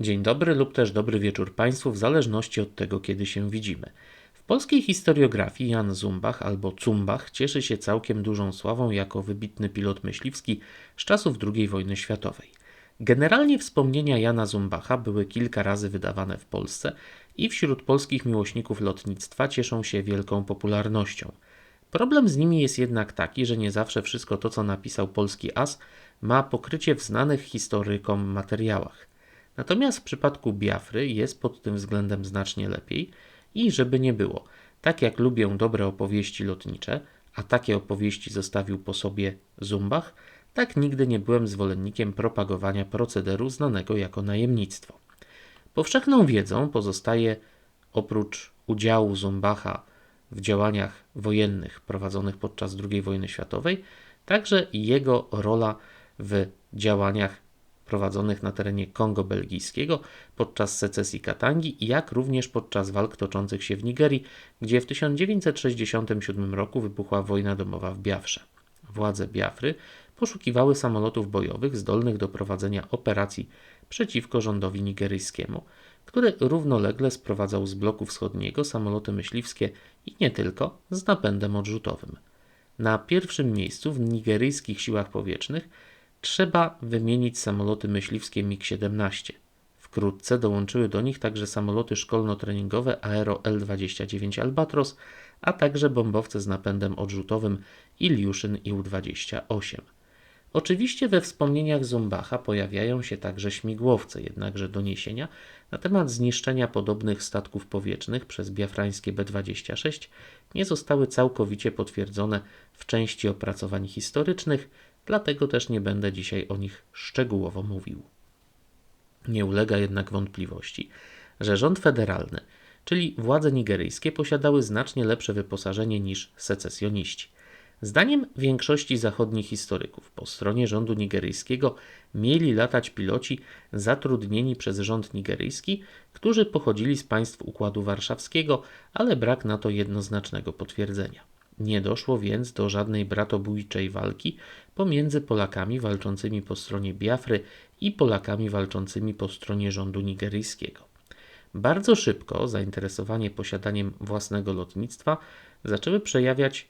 Dzień dobry lub też dobry wieczór Państwu, w zależności od tego, kiedy się widzimy. W polskiej historiografii Jan Zumbach albo Cumbach cieszy się całkiem dużą sławą jako wybitny pilot myśliwski z czasów II wojny światowej. Generalnie wspomnienia Jana Zumbacha były kilka razy wydawane w Polsce i wśród polskich miłośników lotnictwa cieszą się wielką popularnością. Problem z nimi jest jednak taki, że nie zawsze wszystko to, co napisał polski as, ma pokrycie w znanych historykom materiałach. Natomiast w przypadku Biafry jest pod tym względem znacznie lepiej i żeby nie było, tak jak lubię dobre opowieści lotnicze, a takie opowieści zostawił po sobie Zumbach, tak nigdy nie byłem zwolennikiem propagowania procederu znanego jako najemnictwo. Powszechną wiedzą pozostaje oprócz udziału Zumbacha w działaniach wojennych prowadzonych podczas II wojny światowej, także jego rola w działaniach prowadzonych na terenie Kongo belgijskiego podczas secesji Katangi, jak również podczas walk toczących się w Nigerii, gdzie w 1967 roku wybuchła wojna domowa w Biafrze. Władze Biafry poszukiwały samolotów bojowych zdolnych do prowadzenia operacji przeciwko rządowi nigeryjskiemu, który równolegle sprowadzał z bloku wschodniego samoloty myśliwskie i nie tylko z napędem odrzutowym. Na pierwszym miejscu w nigeryjskich siłach powietrznych trzeba wymienić samoloty myśliwskie MiG-17. Wkrótce dołączyły do nich także samoloty szkolno-treningowe Aero L-29 Albatros, a także bombowce z napędem odrzutowym Ilyuszyn Ił-28. Oczywiście we wspomnieniach Zumbacha pojawiają się także śmigłowce, jednakże doniesienia na temat zniszczenia podobnych statków powietrznych przez biafrańskie B-26 nie zostały całkowicie potwierdzone w części opracowań historycznych, dlatego też nie będę dzisiaj o nich szczegółowo mówił. Nie ulega jednak wątpliwości, że rząd federalny, czyli władze nigeryjskie, posiadały znacznie lepsze wyposażenie niż secesjoniści. Zdaniem większości zachodnich historyków, po stronie rządu nigeryjskiego mieli latać piloci zatrudnieni przez rząd nigeryjski, którzy pochodzili z państw Układu Warszawskiego, ale brak na to jednoznacznego potwierdzenia. Nie doszło więc do żadnej bratobójczej walki pomiędzy Polakami walczącymi po stronie Biafry i Polakami walczącymi po stronie rządu nigeryjskiego. Bardzo szybko zainteresowanie posiadaniem własnego lotnictwa zaczęły przejawiać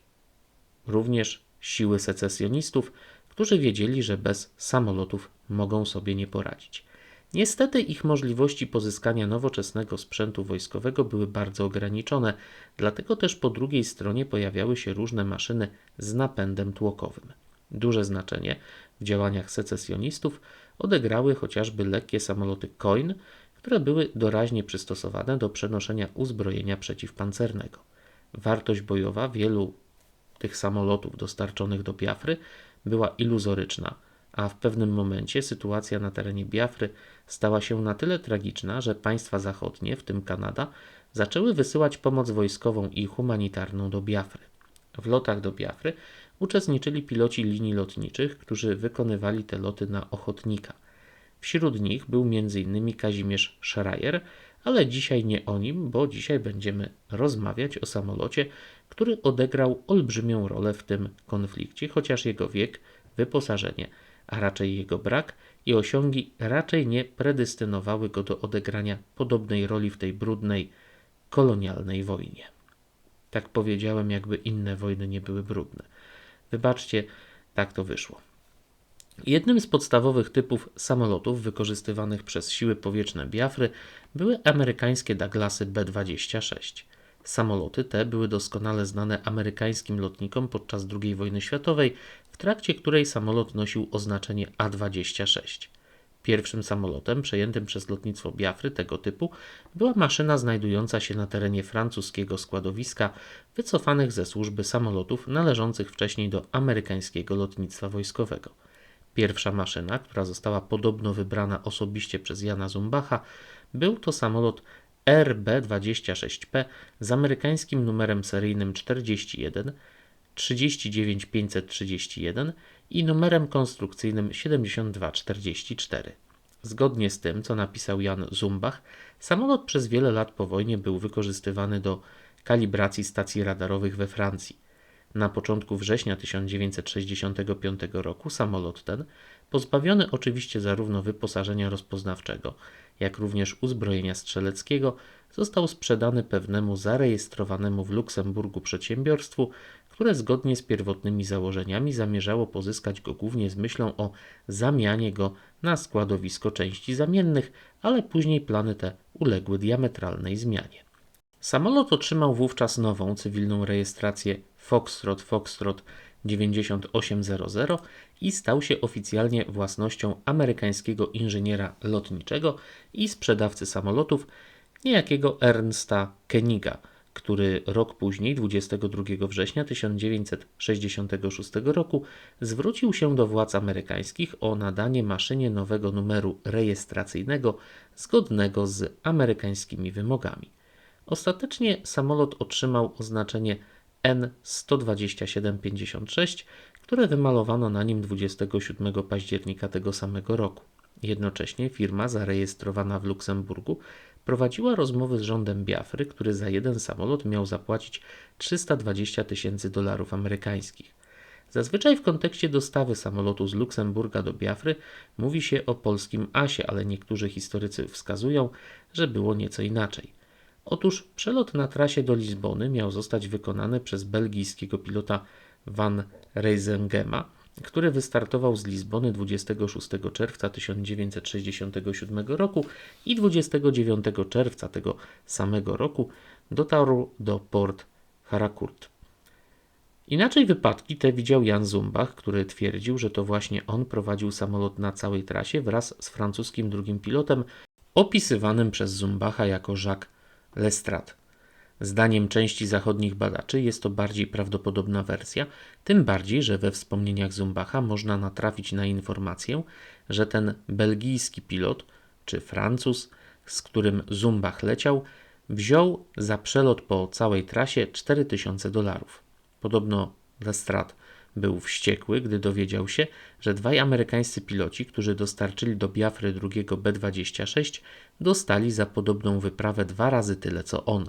również siły secesjonistów, którzy wiedzieli, że bez samolotów mogą sobie nie poradzić. Niestety ich możliwości pozyskania nowoczesnego sprzętu wojskowego były bardzo ograniczone, dlatego też po drugiej stronie pojawiały się różne maszyny z napędem tłokowym. Duże znaczenie w działaniach secesjonistów odegrały chociażby lekkie samoloty Coin, które były doraźnie przystosowane do przenoszenia uzbrojenia przeciwpancernego. Wartość bojowa wielu tych samolotów dostarczonych do Biafry była iluzoryczna, a w pewnym momencie sytuacja na terenie Biafry stała się na tyle tragiczna, że państwa zachodnie, w tym Kanada, zaczęły wysyłać pomoc wojskową i humanitarną do Biafry. W lotach do Biafry uczestniczyli piloci linii lotniczych, którzy wykonywali te loty na ochotnika. Wśród nich był m.in. Kazimierz Schreier, ale dzisiaj nie o nim, bo dzisiaj będziemy rozmawiać o samolocie, który odegrał olbrzymią rolę w tym konflikcie, chociaż jego wiek, wyposażenie, a raczej jego brak i osiągi raczej nie predestynowały go do odegrania podobnej roli w tej brudnej, kolonialnej wojnie. Tak powiedziałem, jakby inne wojny nie były brudne. Wybaczcie, tak to wyszło. Jednym z podstawowych typów samolotów wykorzystywanych przez siły powietrzne Biafry były amerykańskie Douglasy B-26. Samoloty te były doskonale znane amerykańskim lotnikom podczas II wojny światowej, w trakcie której samolot nosił oznaczenie A-26. Pierwszym samolotem przejętym przez lotnictwo Biafry tego typu była maszyna znajdująca się na terenie francuskiego składowiska wycofanych ze służby samolotów należących wcześniej do amerykańskiego lotnictwa wojskowego. Pierwsza maszyna, która została podobno wybrana osobiście przez Jana Zumbacha, był to samolot RB-26P z amerykańskim numerem seryjnym 41 39531 i numerem konstrukcyjnym 7244. Zgodnie z tym, co napisał Jan Zumbach, samolot przez wiele lat po wojnie był wykorzystywany do kalibracji stacji radarowych we Francji. Na początku września 1965 roku samolot ten, pozbawiony oczywiście zarówno wyposażenia rozpoznawczego, jak również uzbrojenia strzeleckiego, został sprzedany pewnemu zarejestrowanemu w Luksemburgu przedsiębiorstwu, które zgodnie z pierwotnymi założeniami zamierzało pozyskać go głównie z myślą o zamianie go na składowisko części zamiennych, ale później plany te uległy diametralnej zmianie. Samolot otrzymał wówczas nową cywilną rejestrację Foxtrot Foxtrot 9800 i stał się oficjalnie własnością amerykańskiego inżyniera lotniczego i sprzedawcy samolotów, niejakiego Ernsta Keniga, który rok później, 22 września 1966 roku, zwrócił się do władz amerykańskich o nadanie maszynie nowego numeru rejestracyjnego zgodnego z amerykańskimi wymogami. Ostatecznie samolot otrzymał oznaczenie N12756, które wymalowano na nim 27 października tego samego roku. Jednocześnie firma zarejestrowana w Luksemburgu prowadziła rozmowy z rządem Biafry, który za jeden samolot miał zapłacić 320 tysięcy dolarów amerykańskich. Zazwyczaj w kontekście dostawy samolotu z Luksemburga do Biafry mówi się o polskim asie, ale niektórzy historycy wskazują, że było nieco inaczej. Otóż przelot na trasie do Lizbony miał zostać wykonany przez belgijskiego pilota Van Reisengema, który wystartował z Lizbony 26 czerwca 1967 roku i 29 czerwca tego samego roku dotarł do port Harcourt. Inaczej wypadki te widział Jan Zumbach, który twierdził, że to właśnie on prowadził samolot na całej trasie wraz z francuskim drugim pilotem, opisywanym przez Zumbacha jako Jacques Lestrade. Zdaniem części zachodnich badaczy jest to bardziej prawdopodobna wersja, tym bardziej, że we wspomnieniach Zumbacha można natrafić na informację, że ten belgijski pilot czy Francuz, z którym Zumbach leciał, wziął za przelot po całej trasie 4000 dolarów. Podobno Lestrade był wściekły, gdy dowiedział się, że dwaj amerykańscy piloci, którzy dostarczyli do Biafry drugiego B-26, dostali za podobną wyprawę dwa razy tyle co on.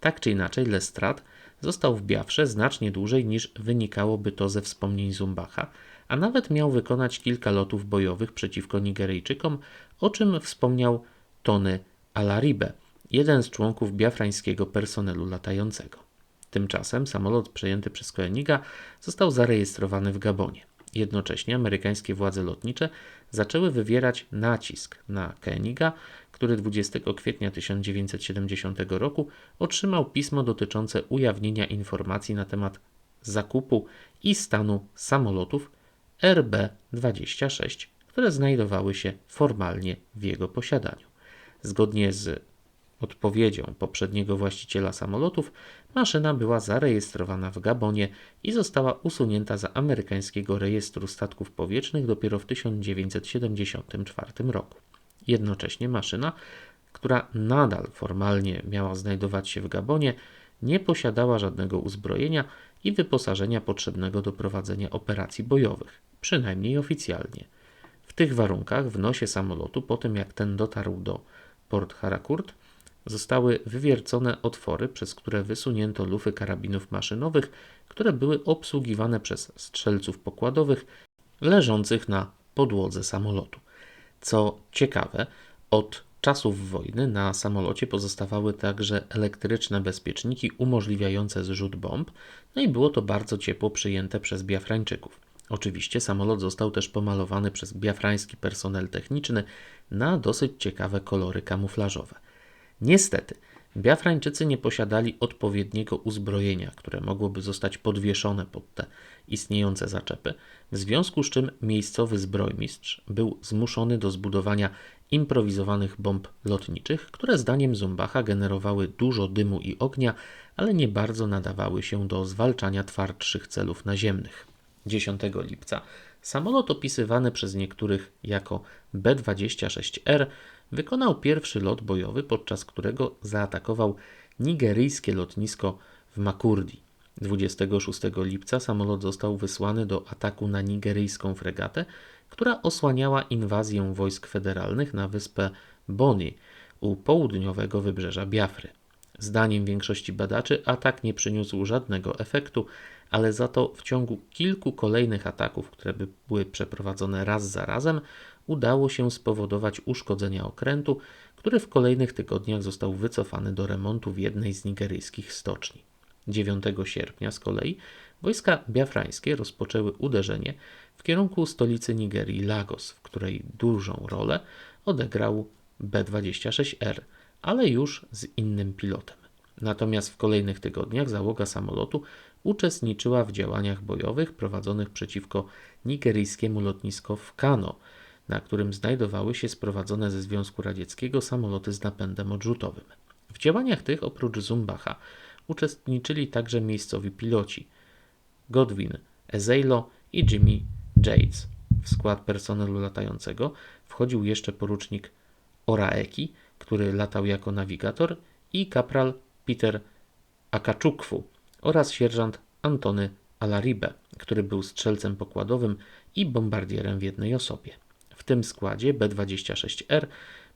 Tak czy inaczej, Lestrade został w Biafrze znacznie dłużej niż wynikałoby to ze wspomnień Zumbacha, a nawet miał wykonać kilka lotów bojowych przeciwko Nigeryjczykom, o czym wspomniał Tony Alaribe, jeden z członków biafrańskiego personelu latającego. Tymczasem samolot przejęty przez Koeniga został zarejestrowany w Gabonie. Jednocześnie amerykańskie władze lotnicze zaczęły wywierać nacisk na Koeniga, który 20 kwietnia 1970 roku otrzymał pismo dotyczące ujawnienia informacji na temat zakupu i stanu samolotów RB-26, które znajdowały się formalnie w jego posiadaniu. Zgodnie z odpowiedzią poprzedniego właściciela samolotów, maszyna była zarejestrowana w Gabonie i została usunięta z amerykańskiego rejestru statków powietrznych dopiero w 1974 roku. Jednocześnie maszyna, która nadal formalnie miała znajdować się w Gabonie, nie posiadała żadnego uzbrojenia i wyposażenia potrzebnego do prowadzenia operacji bojowych, przynajmniej oficjalnie. W tych warunkach w nosie samolotu, po tym jak ten dotarł do Port Harcourt, zostały wywiercone otwory, przez które wysunięto lufy karabinów maszynowych, które były obsługiwane przez strzelców pokładowych leżących na podłodze samolotu. Co ciekawe, od czasów wojny na samolocie pozostawały także elektryczne bezpieczniki umożliwiające zrzut bomb, no i było to bardzo ciepło przyjęte przez Biafrańczyków. Oczywiście samolot został też pomalowany przez biafrański personel techniczny na dosyć ciekawe kolory kamuflażowe. Niestety, Biafrańczycy nie posiadali odpowiedniego uzbrojenia, które mogłoby zostać podwieszone pod te istniejące zaczepy, w związku z czym miejscowy zbrojmistrz był zmuszony do zbudowania improwizowanych bomb lotniczych, które zdaniem Zumbacha generowały dużo dymu i ognia, ale nie bardzo nadawały się do zwalczania twardszych celów naziemnych. 10 lipca samolot opisywany przez niektórych jako B-26R wykonał pierwszy lot bojowy, podczas którego zaatakował nigeryjskie lotnisko w Makurdi. 26 lipca samolot został wysłany do ataku na nigeryjską fregatę, która osłaniała inwazję wojsk federalnych na wyspę Boni u południowego wybrzeża Biafry. Zdaniem większości badaczy atak nie przyniósł żadnego efektu, ale za to w ciągu kilku kolejnych ataków, które by były przeprowadzone raz za razem, udało się spowodować uszkodzenia okrętu, który w kolejnych tygodniach został wycofany do remontu w jednej z nigeryjskich stoczni. 9 sierpnia z kolei wojska biafrańskie rozpoczęły uderzenie w kierunku stolicy Nigerii Lagos, w której dużą rolę odegrał B-26R, ale już z innym pilotem. Natomiast w kolejnych tygodniach załoga samolotu uczestniczyła w działaniach bojowych prowadzonych przeciwko nigeryjskiemu lotnisku w Kano, na którym znajdowały się sprowadzone ze Związku Radzieckiego samoloty z napędem odrzutowym. W działaniach tych oprócz Zumbacha uczestniczyli także miejscowi piloci Godwin Ezeilo i Jimmy Yates. W skład personelu latającego wchodził jeszcze porucznik Oraeki, który latał jako nawigator i kapral Peter Akaczukwu oraz sierżant Antony Alaribe, który był strzelcem pokładowym i bombardierem w jednej osobie. W tym składzie B-26R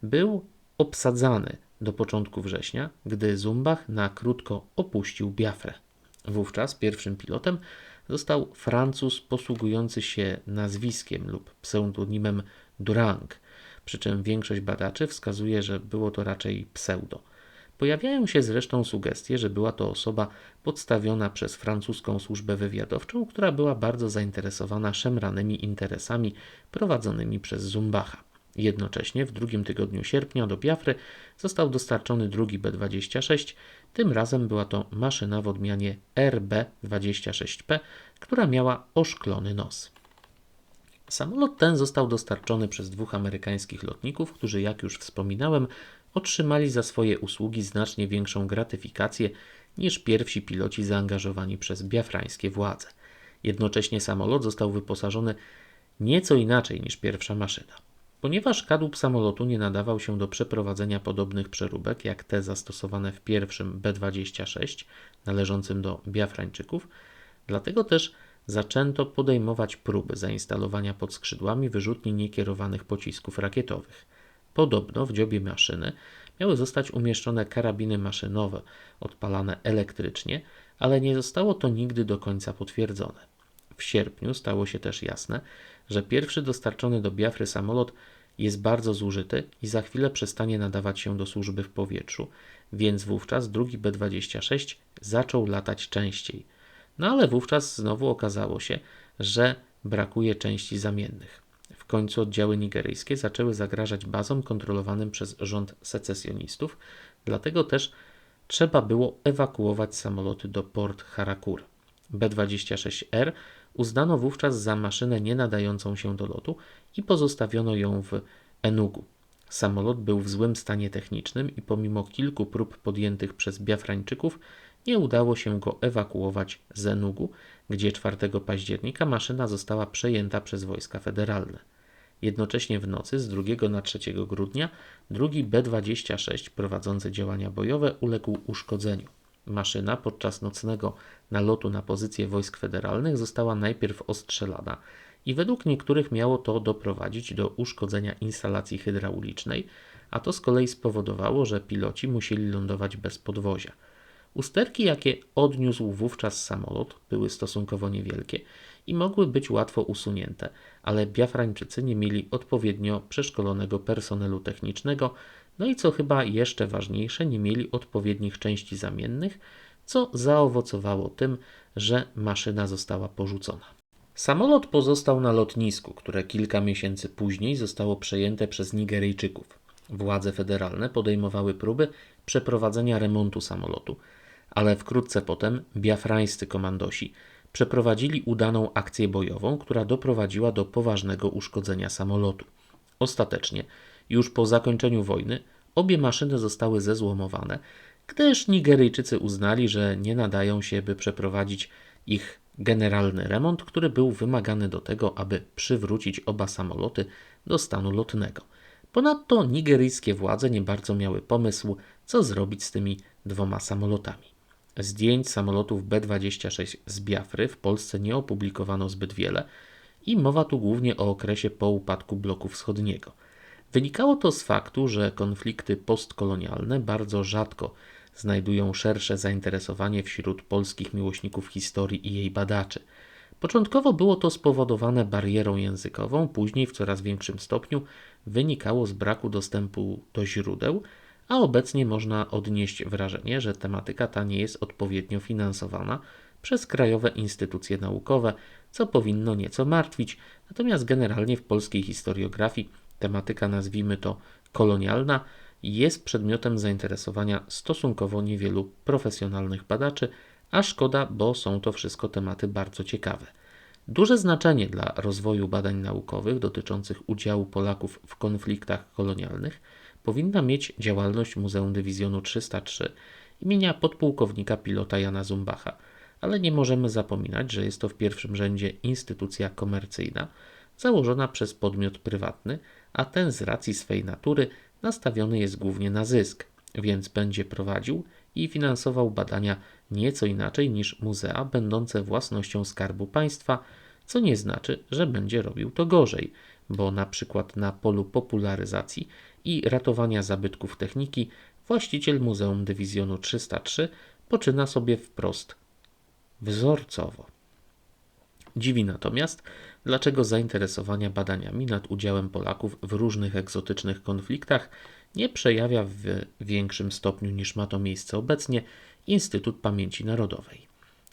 był obsadzany do początku września, gdy Zumbach na krótko opuścił Biafrę. Wówczas pierwszym pilotem został Francuz posługujący się nazwiskiem lub pseudonimem Durang, przy czym większość badaczy wskazuje, że było to raczej pseudo. Pojawiają się zresztą sugestie, że była to osoba podstawiona przez francuską służbę wywiadowczą, która była bardzo zainteresowana szemranymi interesami prowadzonymi przez Zumbacha. Jednocześnie w drugim tygodniu sierpnia do Biafry został dostarczony drugi B-26. Tym razem była to maszyna w odmianie RB-26P, która miała oszklony nos. Samolot ten został dostarczony przez dwóch amerykańskich lotników, którzy, jak już wspominałem, otrzymali za swoje usługi znacznie większą gratyfikację niż pierwsi piloci zaangażowani przez biafrańskie władze. Jednocześnie samolot został wyposażony nieco inaczej niż pierwsza maszyna. Ponieważ kadłub samolotu nie nadawał się do przeprowadzenia podobnych przeróbek jak te zastosowane w pierwszym B-26 należącym do Biafrańczyków, dlatego też zaczęto podejmować próby zainstalowania pod skrzydłami wyrzutni niekierowanych pocisków rakietowych. Podobno w dziobie maszyny miały zostać umieszczone karabiny maszynowe odpalane elektrycznie, ale nie zostało to nigdy do końca potwierdzone. W sierpniu stało się też jasne, że pierwszy dostarczony do Biafry samolot jest bardzo zużyty i za chwilę przestanie nadawać się do służby w powietrzu, więc wówczas drugi B-26 zaczął latać częściej. No ale wówczas znowu okazało się, że brakuje części zamiennych. W końcu oddziały nigeryjskie zaczęły zagrażać bazom kontrolowanym przez rząd secesjonistów, dlatego też trzeba było ewakuować samoloty do port Harakur. B-26R uznano wówczas za maszynę nie nadającą się do lotu i pozostawiono ją w Enugu. Samolot był w złym stanie technicznym i pomimo kilku prób podjętych przez Biafrańczyków nie udało się go ewakuować z Enugu, gdzie 4 października maszyna została przejęta przez wojska federalne. Jednocześnie w nocy z 2 na 3 grudnia drugi B-26 prowadzący działania bojowe uległ uszkodzeniu. Maszyna podczas nocnego nalotu na pozycje wojsk federalnych została najpierw ostrzelana i według niektórych miało to doprowadzić do uszkodzenia instalacji hydraulicznej, a to z kolei spowodowało, że piloci musieli lądować bez podwozia. Usterki, jakie odniósł wówczas samolot, były stosunkowo niewielkie i mogły być łatwo usunięte, ale Biafrańczycy nie mieli odpowiednio przeszkolonego personelu technicznego, no i co chyba jeszcze ważniejsze, nie mieli odpowiednich części zamiennych, co zaowocowało tym, że maszyna została porzucona. Samolot pozostał na lotnisku, które kilka miesięcy później zostało przejęte przez Nigeryjczyków. Władze federalne podejmowały próby przeprowadzenia remontu samolotu, ale wkrótce potem biafrańscy komandosi przeprowadzili udaną akcję bojową, która doprowadziła do poważnego uszkodzenia samolotu. Ostatecznie, już po zakończeniu wojny, obie maszyny zostały zezłomowane, gdyż Nigeryjczycy uznali, że nie nadają się, by przeprowadzić ich generalny remont, który był wymagany do tego, aby przywrócić oba samoloty do stanu lotnego. Ponadto nigeryjskie władze nie bardzo miały pomysł, co zrobić z tymi dwoma samolotami. Zdjęć samolotów B-26 z Biafry w Polsce nie opublikowano zbyt wiele i mowa tu głównie o okresie po upadku bloku wschodniego. Wynikało to z faktu, że konflikty postkolonialne bardzo rzadko znajdują szersze zainteresowanie wśród polskich miłośników historii i jej badaczy. Początkowo było to spowodowane barierą językową, później w coraz większym stopniu wynikało z braku dostępu do źródeł, a obecnie można odnieść wrażenie, że tematyka ta nie jest odpowiednio finansowana przez krajowe instytucje naukowe, co powinno nieco martwić. Natomiast generalnie w polskiej historiografii tematyka, nazwijmy to kolonialna, jest przedmiotem zainteresowania stosunkowo niewielu profesjonalnych badaczy, a szkoda, bo są to wszystko tematy bardzo ciekawe. Duże znaczenie dla rozwoju badań naukowych dotyczących udziału Polaków w konfliktach kolonialnych powinna mieć działalność Muzeum Dywizjonu 303 imienia podpułkownika pilota Jana Zumbacha, ale nie możemy zapominać, że jest to w pierwszym rzędzie instytucja komercyjna założona przez podmiot prywatny, a ten z racji swej natury nastawiony jest głównie na zysk, więc będzie prowadził i finansował badania nieco inaczej niż muzea będące własnością Skarbu Państwa, co nie znaczy, że będzie robił to gorzej, bo na przykład na polu popularyzacji i ratowania zabytków techniki właściciel Muzeum Dywizjonu 303 poczyna sobie wprost wzorcowo. Dziwi natomiast, dlaczego zainteresowania badaniami nad udziałem Polaków w różnych egzotycznych konfliktach nie przejawia w większym stopniu niż ma to miejsce obecnie Instytut Pamięci Narodowej.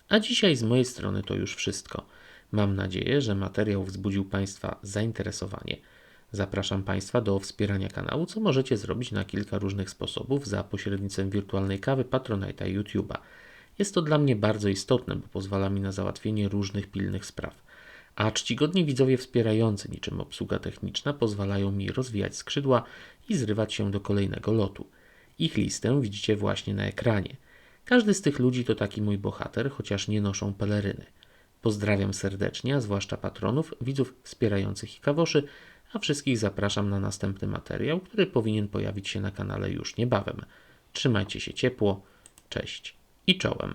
A dzisiaj z mojej strony to już wszystko. Mam nadzieję, że materiał wzbudził Państwa zainteresowanie. Zapraszam Państwa do wspierania kanału, co możecie zrobić na kilka różnych sposobów za pośrednictwem wirtualnej kawy, Patronite'a YouTube'a. Jest to dla mnie bardzo istotne, bo pozwala mi na załatwienie różnych pilnych spraw. A czcigodni widzowie wspierający, niczym obsługa techniczna, pozwalają mi rozwijać skrzydła i zrywać się do kolejnego lotu. Ich listę widzicie właśnie na ekranie. Każdy z tych ludzi to taki mój bohater, chociaż nie noszą peleryny. Pozdrawiam serdecznie, a zwłaszcza patronów, widzów wspierających i kawoszy, a wszystkich zapraszam na następny materiał, który powinien pojawić się na kanale już niebawem. Trzymajcie się ciepło, cześć i czołem.